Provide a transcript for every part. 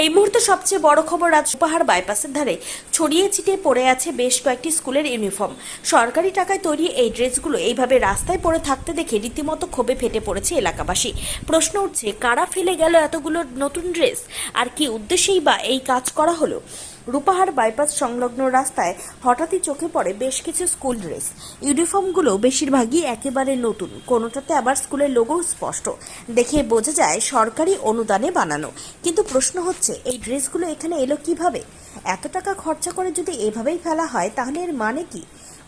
এই মুহূর্তে সবচেয়ে বড় খবর আজ পাহাড় বাইপাসের ধারে ছড়িয়ে ছিটিয়ে পড়ে আছে বেশ কয়েকটি স্কুলের ইউনিফর্ম। সরকারি টাকায় তৈরি এই ড্রেসগুলো এইভাবে রাস্তায় পড়ে থাকতে দেখে রীতিমতো ক্ষোভে ফেটে পড়েছে এলাকাবাসী। প্রশ্ন উঠছে, কারা ফেলে গেল এতগুলো নতুন ড্রেস? আর কি উদ্দেশ্যেই বা এই কাজ করা হলো? রূপাহার বাইপাস সংলগ্ন রাস্তায় হঠাৎই চোখে পড়ে বেশ কিছু স্কুল ড্রেস। ইউনিফর্মগুলো বেশিরভাগই একেবারে নতুন, কোনোটাতে আবার স্কুলের লোগো স্পষ্ট। দেখে বোঝা যায় সরকারি অনুদানে বানানো। কিন্তু প্রশ্ন হচ্ছে, এই ড্রেসগুলো এখানে এলো কীভাবে? এত টাকা খরচা করে যদি এভাবেই ফেলা হয়, তাহলে এর মানে কি?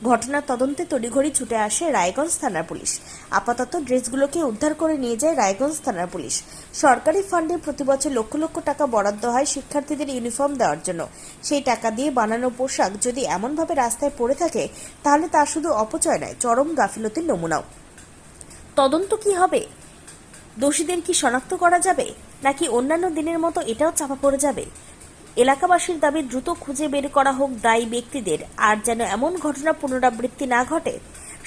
ঘটনার তদন্তে তড়িঘড়ি ছুটে আসে রায়গঞ্জ থানার পুলিশ। আপাতত ড্রেসগুলোকে উদ্ধার করে নিয়ে যায় রায়গঞ্জ থানার পুলিশ। সরকারি ফান্ডে প্রতিবছর লক্ষ লক্ষ টাকা বরাদ্দ হয় শিক্ষার্থীদের ইউনিফর্ম দেওয়ার জন্য। সেই টাকা দিয়ে বানানো পোশাক যদি এমনভাবে রাস্তায় পড়ে থাকে, তাহলে তা শুধু অপচয় নয়, চরম গাফিলতির নমুনাও। তদন্ত কি হবে? দোষীদের কি শনাক্ত করা যাবে? নাকি অন্যান্য দিনের মতো এটাও চাপা পড়ে যাবে? এলাকাবাসীর দাবি দ্রুত খুঁজে বের করা হোক দায়ী ব্যক্তিদের। আর যেন এমন ঘটনা পুনরাবৃত্তি না ঘটে,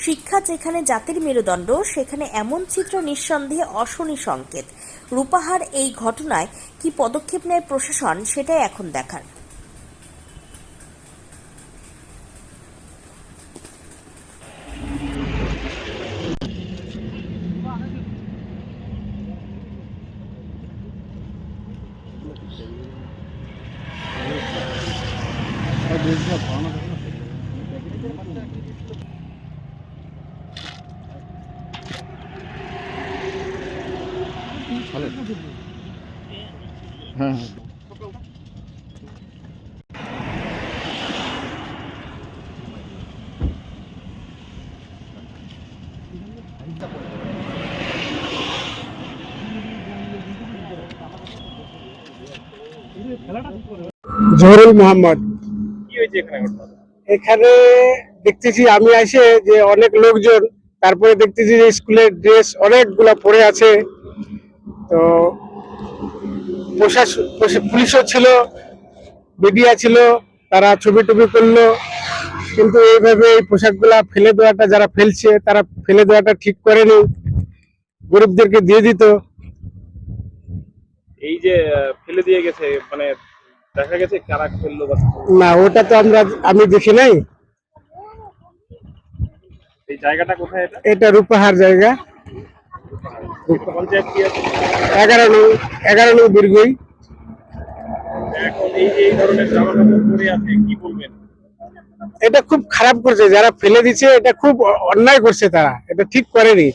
শিক্ষা যেখানে জাতির মেরুদণ্ড, সেখানে এমন চিত্র নিঃসন্দেহে অশনি সংকেত। রূপাহার এই ঘটনায় কি পদক্ষেপ নেয় প্রশাসন, সেটাই এখন দেখার। হ্যাঁ জহরুল মোহাম্মদ। হয়েছে এখানে এখানে দেখতেছি আমি আসে যে অনেক লোকজন তারপরে দেখতেছি যে স্কুলের ড্রেস অনেকগুলো পরে আছে। তো প্রশাসন প্রশা- পুলিশও ছিল মিডিয়া ছিল তারা ছবি টবি করল কিন্তু এইভাবে এই পোশাকগুলা ফেলে দেওয়াটা যারা ফেলছে তারা ফেলে দেওয়াটা ঠিক করেনি। গরিবদেরকে দিয়ে দিত। এই যে ফেলে দিয়ে গেছে মানে দেখা গেছে কারা ফেলল বা না ওটা তো আমরা আমি দেখি নাই। এই জায়গাটা কোথায় এটা? এটা রূপাহার জায়গা। পঞ্চায়েত কি আছে? এগারো নং এগারো নং বীরগই এখন এই এই ধরনের জামা কাপড় পরে আছে কি বলবেন? এটা খুব খারাপ করছে যারা ফেলে দিচ্ছে এটা খুব অন্যায় করছে তারা। এটা ঠিক করেনি।